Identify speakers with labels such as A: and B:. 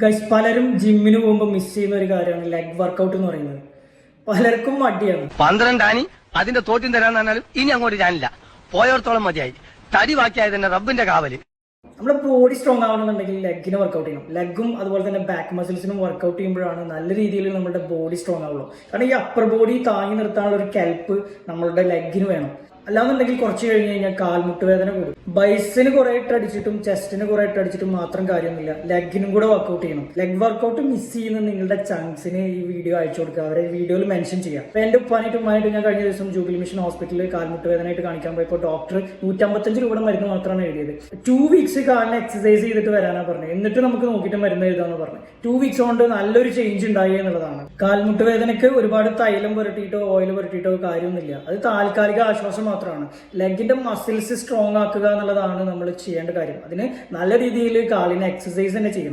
A: Guys പലരും ജിമ്മിന് പോകുമ്പോൾ മിസ് ചെയ്യുന്ന ഒരു കാര്യമാണ് ലെഗ് വർക്കൗട്ട് എന്ന് പറയുന്നത്. പലർക്കും മടിയാണ്.
B: പന്ത്രണ്ടാനി അതിന്റെ തോറ്റും തരാന്ന് പറഞ്ഞാലും ഇനി അങ്ങോട്ട് ഞാനില്ല. പോയോർത്തോളം മതിയായി. തടി ബാക്കിയായത് തന്നെ റബ്ബിന്റെ കാവൽ.
A: നമ്മുടെ ബോഡി സ്ട്രോങ് ആവണമെന്നുണ്ടെങ്കിൽ ലെഗിന് വർക്കൗട്ട് ചെയ്യണം. ലെഗും അതുപോലെ തന്നെ ബാക്ക് മസിൽസിനും വർക്കൗട്ട് ചെയ്യുമ്പോഴാണ് നല്ല രീതിയിൽ നമ്മുടെ ബോഡി സ്ട്രോങ് ആവുള്ളൂ. കാരണം ഈ അപ്പർ ബോഡി താങ്ങി നിർത്താനുള്ള ഒരു കെൽപ്പ് നമ്മളുടെ ലെഗിന് വേണം. അല്ലാന്നുണ്ടെങ്കിൽ കുറച്ച് കഴിഞ്ഞ് കഴിഞ്ഞാൽ കാൽമുട്ട് വേദന കൂടും. ബൈസിന് കുറെ ഇട്ട് അടിച്ചിട്ടും ചെസ്റ്റിന് കുറെ ഇട്ട് അടിച്ചിട്ടും മാത്രം കാര്യമൊന്നുമില്ല. ലെഗിനും കൂടെ വർക്കൗട്ട് ചെയ്യണം. ലെഗ് വർക്കൗട്ട് മിസ് ചെയ്യുന്ന നിങ്ങളുടെ ചങ്സിന് ഈ വീഡിയോ അയച്ചു കൊടുക്കുക. അവരെ വീഡിയോയിൽ മെൻഷൻ ചെയ്യാം അപ്പൊ എന്റെ ഉപ്പാനായിട്ട് ഞാൻ കഴിഞ്ഞ ദിവസം ജൂബിലി മിഷൻ ഹോസ്പിറ്റലിൽ കാൽമുട്ട് വേദനയായിട്ട് കാണിക്കാൻ പോയപ്പോൾ ഡോക്ടർ നൂറ്റമ്പത്തഞ്ച് രൂപയുടെ മരുന്ന് മാത്രമാണ് എഴുതിയത്. ടു വീക്സ് കാലിന് എക്സസൈസ് ചെയ്തിട്ട് വരാനാണ് പറഞ്ഞത്. എന്നിട്ട് നമുക്ക് നോക്കിയിട്ട് മരുന്ന് എഴുതാന്ന് പറഞ്ഞു ടു വീക്സ് കൊണ്ട് നല്ലൊരു ചേഞ്ച് ഉണ്ടായി എന്നുള്ളതാണ്. കാൽമുട്ട് വേദനയ്ക്ക് ഒരുപാട് തൈലം പുരട്ടിയിട്ടോ ഓയിൽ പുരട്ടിയിട്ടോ കാര്യമൊന്നുമില്ല. അത് താൽക്കാലിക ആശ്വാസം മാത്രമാണ്. ലെഗിന്റെ മസിൽസ് സ്ട്രോങ് ആക്കുക എന്നുള്ളതാണ് നമ്മൾ ചെയ്യേണ്ട കാര്യം. അതിന് നല്ല രീതിയിൽ കാലിന് എക്സസൈസ് തന്നെ ചെയ്യണം.